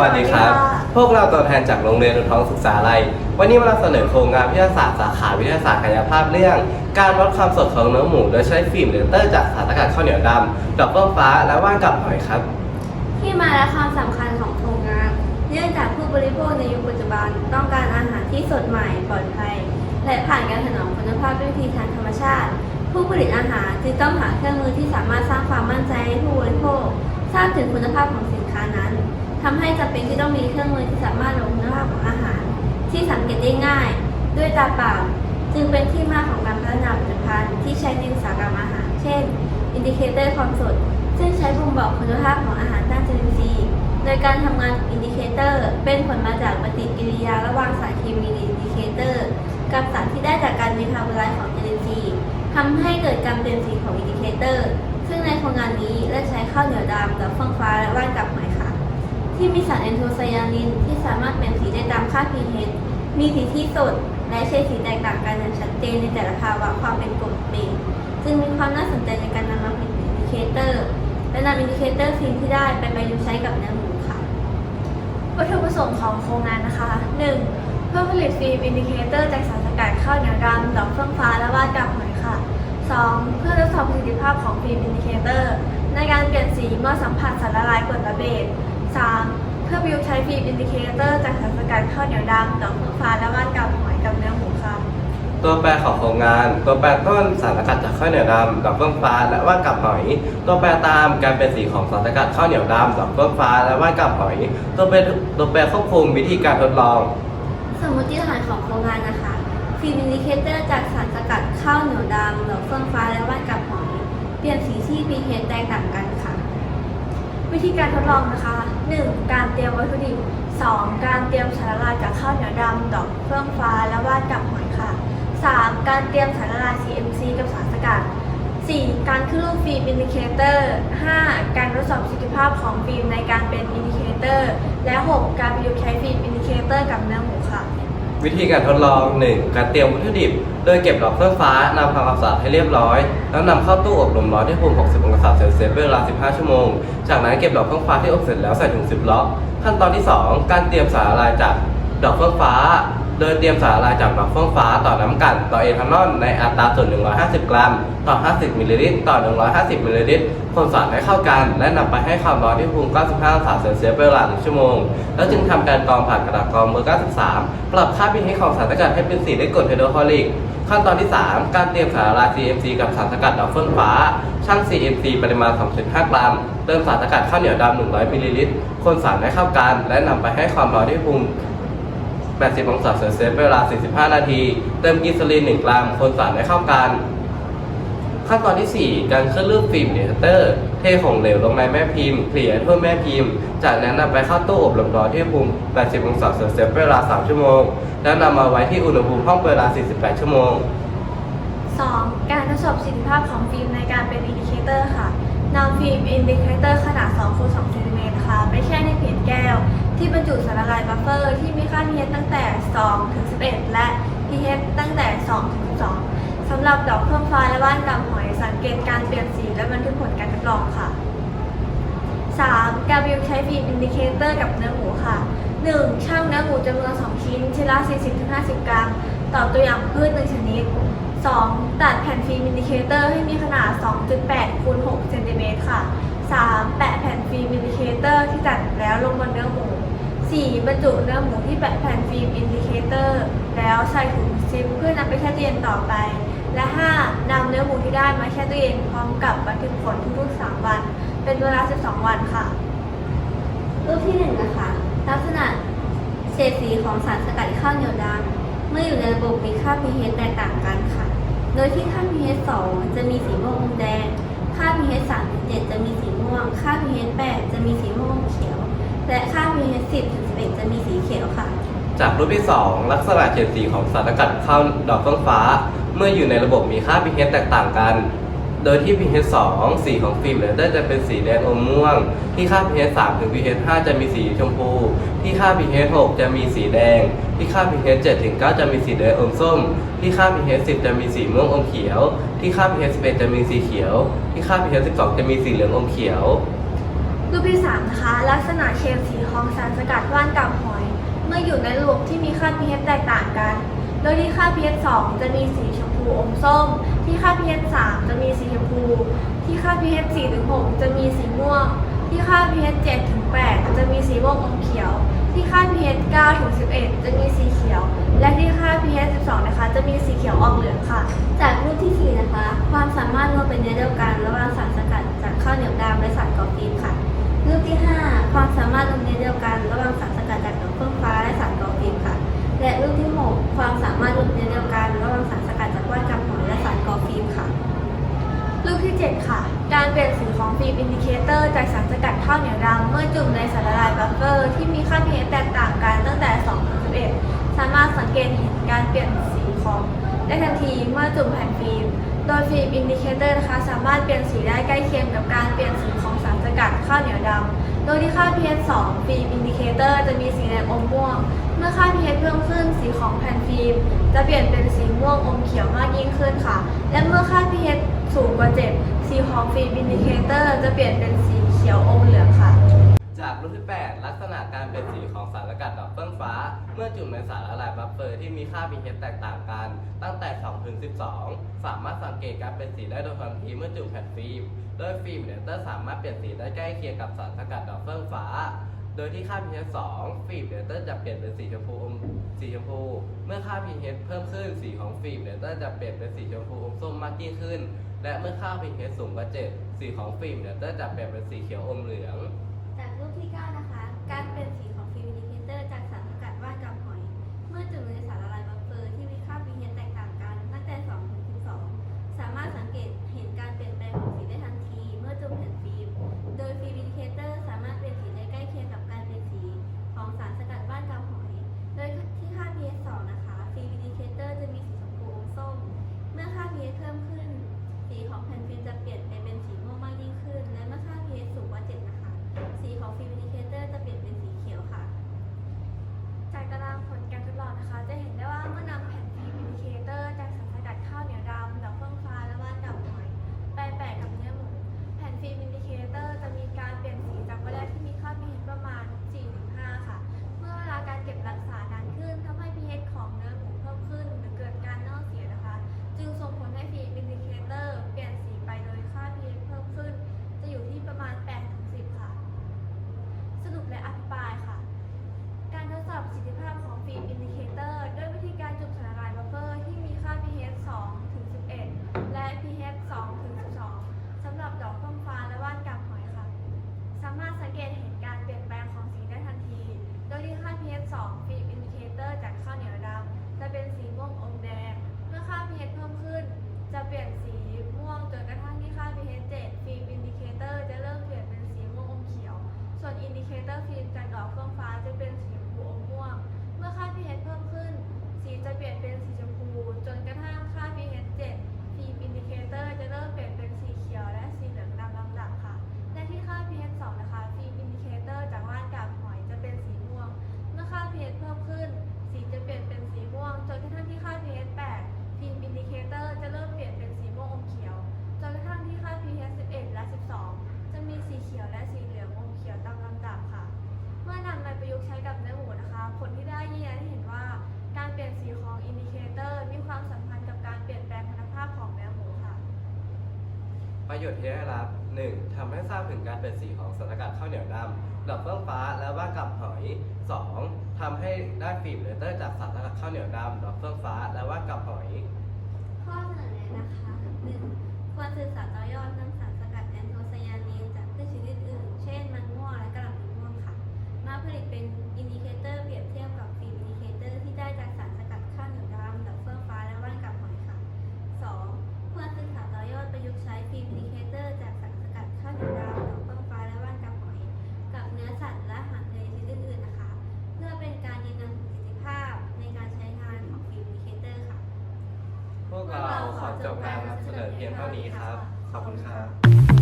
วัสดีครับ พวกเราตัวแทนจากโรงเรียนอุทองศึกษาลัย วันนี้มาเราเสนอโครงงานวิทยาศาสตร์สาขาวิทยาศาสตร์กายภาพเรื่อง การวัดความสดของเนื้อหมูโดยใช้ฟิล์มเลเตอร์จากสารสกัดข้าวเหนียวดำดอกเบิ้ลฟ้าและว่านกับหอยครับ ที่มาและความสำคัญของโครงงาน เนื่องจากผู้บริโภคในยุคปัจจุบันต้องการอาหารที่สดใหม่ปลอดภัย และผ่านการถนอมคุณภาพด้วยวิธีทางธรรมชาติ ผู้ผลิตอาหารจึงต้องหาเครื่องมือที่สามารถสร้างความมั่นใจให้ผู้บริโภคทราบถึงคุณภาพของสินค้านั้น ทำให้จำเป็นที่ต้องมีเครื่องมือที่สามารถลงคุณภาพของอาหาร ที่สังเกตได้ง่าย ด้วยตาเปล่าจึงเป็นที่มาของการพัฒนาผลิตภัณฑ์ที่ใช้ในอุตสาหกรรมอาหาร เช่น อินดิเคเตอร์ความสด ซึ่งใช้บ่งบอกคุณภาพของอาหารด้านจุลินทรีย์โดยการทำงานอินดิเคเตอร์ เป็นผลมาจากปฏิกิริยาระหว่างสารเคมีในอินดิเคเตอร์ กับสารที่ได้จากการมีทาบไลซ์ของจุลินทรีย์ทำให้เกิดการเปลี่ยนสีของอินดิเคเตอร์ ซึ่งในโครงงานนี้ได้ใช้ข้าวเหนียวดำกับเฟืองฟ้าและว่านกับหอยค่ ที่มีสารแอนโทไซยานิน ที่สามารถเปลี่ยนสีได้ตามค่า pH มีสีที่สดและใช้สีแตกต่างกันอย่างชัดเจนในแต่ละภาวะความเป็นกรดเบสจึงมีความน่าสนใจในการนำมาผลิตอินดิเคเตอร์และนำอินดิเคเตอร์ฟิลที่ได้ไปประยุกต์ใช้กับเนื้อหมูค่ะ วัตถุประสงค์ของโครงงานนะคะ 1. เพื่อผลิตฟิล์มอินดิเคเตอร์จากสารสกัดข้าวเหนียวดำดอกเฟื่องฟ้าและว่านกาบหอยค่ะ 2. เพื่อทดสอบประสิทธิภาพของฟิล์มอินดิเคเตอร์ในการเปลี่ยนสีเมื่อสัมผัสสารละลายกรดและเบส 3. เพื่อประยุกต์ใช้ฟิล์มอินดิเคเตอร์จากสารสกัดข้าวเหนียวดำดอกเฟื่องฟ้าและว่านกาบหอยกับเนื้อหมูค่ะ ตัวแปรของโครงงาน ตัวแปรต้นสารสกัดจากข้าวเหนียวดำดอกเฟื่องฟ้าและว่านกับหอย ตัวแปรตามการเป็นสีของสารสกัดข้าวเหนียวดำดอกเฟื่องฟ้าและว่านกับหอย ตัวแปรตัวแปรควบคุมวิธีการทดลอง สมมติฐานของโครงงานนะคะฟิล์มอินดิเคเตอร์จากสารสกัดข้าวเหนียวดำดอกเฟื่องฟ้าและว่านกับหอย เปลี่ยนสีที่ pH แตกต่างกันค่ะ วิธีการทดลองนะคะ 1. การเตรียมวัตถุดิบ 2. การเตรียมสารละลายจากข้าวเหนียวดำดอกเฟื่องฟ้าและว่านกับหอยค่ะ 3. การเตรียมสารละลาย CMC กับสารสกัด 4. การขึ้นรูปฟิล์มอินดิเคเตอร์ 5. การทดสอบประสิทธิภาพของฟิล์มในการเป็นอินดิเคเตอร์ และ 6. การประยุกต์ใช้ฟิล์มอินดิเคเตอร์กับเนื้อหมูค่ะ วิธีการทดลอง 1. การเตรียมวัตถุดิบ โดยเก็บดอกเฟื่องฟ้านำความสะอาดให้เรียบร้อย แล้วนำเข้าตู้อบลมร้อนที่อุณหภูมิ 60 องศาเซลเซียสเป็นเวลา 15 ชั่วโมง จากนั้นเก็บดอกเฟื่องฟ้าที่อบเสร็จแล้วใส่ถุงซิปล็อกขั้นตอนที่ 2 การเตรียมสารละลายจากดอกเฟื่องฟ้า โดยเตรียมสารละลายจากดอกเฟื่องฟ้าต่อน้ำกันต่อเอทานอลในอัตราส่วน 150 กรัม ต่อ 50 มิลลิลิตรต่อ 150 มิลลิลิตรคนสารให้เข้ากัน และนำไปให้ความร้อนที่ภูมิ 95 องศาเซลเซียสเป็นเวลา1ชั่วโมง แล้วจึงทำการกรองผ่านกระดาษกรองเบอร์ 93 ปรับค่า pH ของสารสกัดให้เป็นสีได้กรดไฮโดรคลอริกขั้นตอนที่ 3 การเตรียมสารละลาย CMC กับสารสกัดดอกเฟื่องฟ้าชั่ง CMC ปริมาณ 2.5 กรัม เติมสารสกัดข้าวเหนียวดำ 100 มิลลิลิตร คนสารให้เข้ากัน และนำไปให้ความร้อนที่ภูมิ 80 องศาเซลเซียสเป็นเวลา 45 นาที เติมกินซาลีน 1 กรัม คนสารให้เข้ากัน ขั้นตอนที่ 4 การขึ้นรูปฟิล์มเดเตอร์ เทของเหลวลงในแม่พิมพ์ เกลี่ยทั่วแม่พิมพ์ จากนั้นนำไปเข้าตู้อบลมร้อนที่อุณหภูมิ 80 องศาเซลเซียสเป็นเวลา 3 ชั่วโมง แล้วนำมาไว้ที่อุณหภูมิห้องเป็นเวลา 48 ชั่วโมง 2. การทดสอบประสิทธิภาพของฟิล์มในการเป็นอินดิเคเตอร์ค่ะนำฟิล์มอินดิเคเตอร์ขนาด2คูณ2เซนติเมตรค่ะ ไปแช่ในเพจแก้ว ที่บรรจุสารละลายบัฟเฟอร์ที่มีค่า pH ตั้งแต่ 2 ถึง 11 และ pH ตั้งแต่ 2 ถึง 12สำหรับดอกเพิ่มฟ้าและว่านกำหอยสังเกตการเปลี่ยนสีและบันทึกผลการทดลองค่ะ 3. การประยุกต์ใช้ฟิล์มอินดิเคเตอร์กับเนื้อหมูค่ะ 1. ช่างเนื้อหมูจำนวน 2 ชิ้นชิ้นละ 40-50 กรัม ต่อตัวอย่างพืช1ชนิด 2. ตัดแผ่นฟิล์มอินดิเคเตอร์ให้มีขนาด 2.8คูณ6เซนติเมตรค่ะ 3. แปะแผ่นฟิล์มอินดิเคเตอร์ที่ตัดแล้วลงบนเนื้อหมู 4. บรรจุเนื้อหมูที่แปะแผ่นฟิล์มอินดิเคเตอร์ แล้วใส่ถุงซิปเพื่อนำไปแช่ตู้เย็นต่อไป และ 5. นำเนื้อหมูที่ได้มาแช่ตู้เย็นพร้อมกับบันทึกผลทุกๆ 3 วัน เป็นเวลา 12 วันค่ะ รูปที่ 1 นะคะ ลักษณะเฉดสีของสารสกัดข้าวเหนียวดำเมื่ออยู่ในระบบมีค่า pH แตกต่างกันค่ะ โดยที่ค่า pH 2 จะมีสีม่วงอมแดง ค่า pH 3 7 จะมีสีม่วง ค่า pH 8 จะมีสีม่วงอมเขียว และค่า pH 10 ถึง11จะมีสีเขียวค่ะ จากรูปที่ 2 ลักษณะเฉดสีของสารสกัดข้าวดอกเฟื่องฟ้า เมื่ออยู่ในระบบมีค่า pH แตกต่างกัน โดยที่ pH 2สีของฟิล์มเลเตอร์จะเป็นสีแดงอมม่วง ที่ค่า pH 3ถึง pH 5 จะมีสีชมพู ที่ค่า pH 6 จะมีสีแดง ที่ค่า pH 7ถึง9จะมีสีแดงอมส้ม ที่ค่า pH 10 จะมีสีม่วงอมเขียว ที่ค่า pH 11จะมีสีเขียว ที่ค่า pH 12 จะมีสีเหลืองอมเขียว รูปที่สามนะคะ ลักษณะเชลสีของสารสกัดว่านกับหอย เมื่ออยู่ในระบบที่มีค่า pH แตกต่างกัน โดยที่ค่า pH 2 จะมีสีชมพูอมส้ม ที่ค่า pH 3 จะมีสีชมพู ที่ค่า pH 4ถึง6จะมีสีม่วง ที่ค่า pH 7ถึง8จะมีสีม่วงอมเขียว ที่ค่า pH 9ถึง11 จะมีสีเขียว และที่ค่า pH 12 นะคะ จะมีสีเขียวออกเหลืองค่ะ จากรูปที่สี่นะคะ ความสามารถรวมเป็นเนื้อเดียวกันระหว่างสารสกัดจากข้าวเหนียวดำและสารกอฟีนค่ะ ความสามารถรวมเนื้อเดียวกัน ระหว่างสารสกัดจากดอกเฟื่องฟ้าและสารกอฟีนค่ะ และรูปที่หกความสามารถรวมเนื้อเดียวกัน ระหว่างสารสกัดจากว่านกำหอยและสารกอฟีนค่ะรูปที่ 7 ค่ะ การเปลี่ยนสีของฟิล์มอินดิเคเตอร์จากสารสกัดข้าวเหนียวดำเมื่อจุ่มในสารละลายบัฟเฟอร์ ที่มีค่า pH แตกต่างกันตั้งแต่2ถึง11 สามารถสังเกตเห็นการเปลี่ยนสีของได้ทันทีเมื่อจุ่มแผ่นฟิล์ม โดยฟิล์มอินดิเคเตอร์นะคะสามารถเปลี่ยนสีได้ใกล้เคียงกับการเปลี่ยนสีของสารสกัดข้าวเหนียวดำ โดยที่ค่า pH 2ฟิล์มอินดิเคเตอร์จะมีสีแดงอมม่วง เมื่อค่า pH เพิ่มขึ้นสีของแผ่นฟิล์มจะเปลี่ยนเป็นสีม่วงอมเขียวมากยิ่งขึ้นค่ะ และเมื่อค่า pH สูงกว่า 7 สีของฟิล์มอินดิเคเตอร์จะเปลี่ยนเป็นสีเขียวอมเหลืองค่ะ จากรูปที่ 8 ลักษณะการเปลี่ยนสีของสารสกัดดอกเฟื่องฟ้า เมื่อจุ่มในสารละลายบัฟเฟอร์ที่มีค่า pH แตกต่างกัน ตั้งแต่ 2 ถึง 12 สามารถสังเกตการเปลี่ยนสีได้โดยทันทีเมื่อจุ่มแผ่นฟิล์มโดยฟิล์มเนเตอร์สามารถเปลี่ยนสีได้ใกล้เคียงกับสารสกัดดอกเฟื่องฟ้า โดยที่ค่า pH 2ฟิล์มเนเตอร์จะเปลี่ยนเป็นสีชมพูอมสีชมพู เมื่อค่า pH เพิ่มขึ้นสีของฟิล์มเนเตอร์จะเปลี่ยนเป็นสีชมพูอมส้มมากยิ่งขึ้น และเมื่อค่า pH สูงกว่า7สีของฟิล์มเนเตอร์จะเปลี่ยนเป็นสีเขียวอมเหลืองจา รูปที่ 9 นะคะ การเปลี่ยนสีของฟิล์มอินดิเคเตอร์จากสารสกัดว่านกับหอย เมื่อจุ่มในสารละลาย ประโยชน์ที่ได้รับ 1. ทำให้ทราบถึงการเปลี่ยนสีของสารกัดข้าวเหนียวดำดอกเฟื่องฟ้าและว่ากับหอย 2. ทำให้ได้ฟิล์มเลเตอร์จากสารกัดข้าวเหนียวดำดอกเฟื่องฟ้าและว่ากับหอย ข้อเสนอแนะนะคะ 1. ควรศึกษาต่อยอดนะ จบการนำเสนอเพียงเท่านี้ครับ ขอบคุณครับ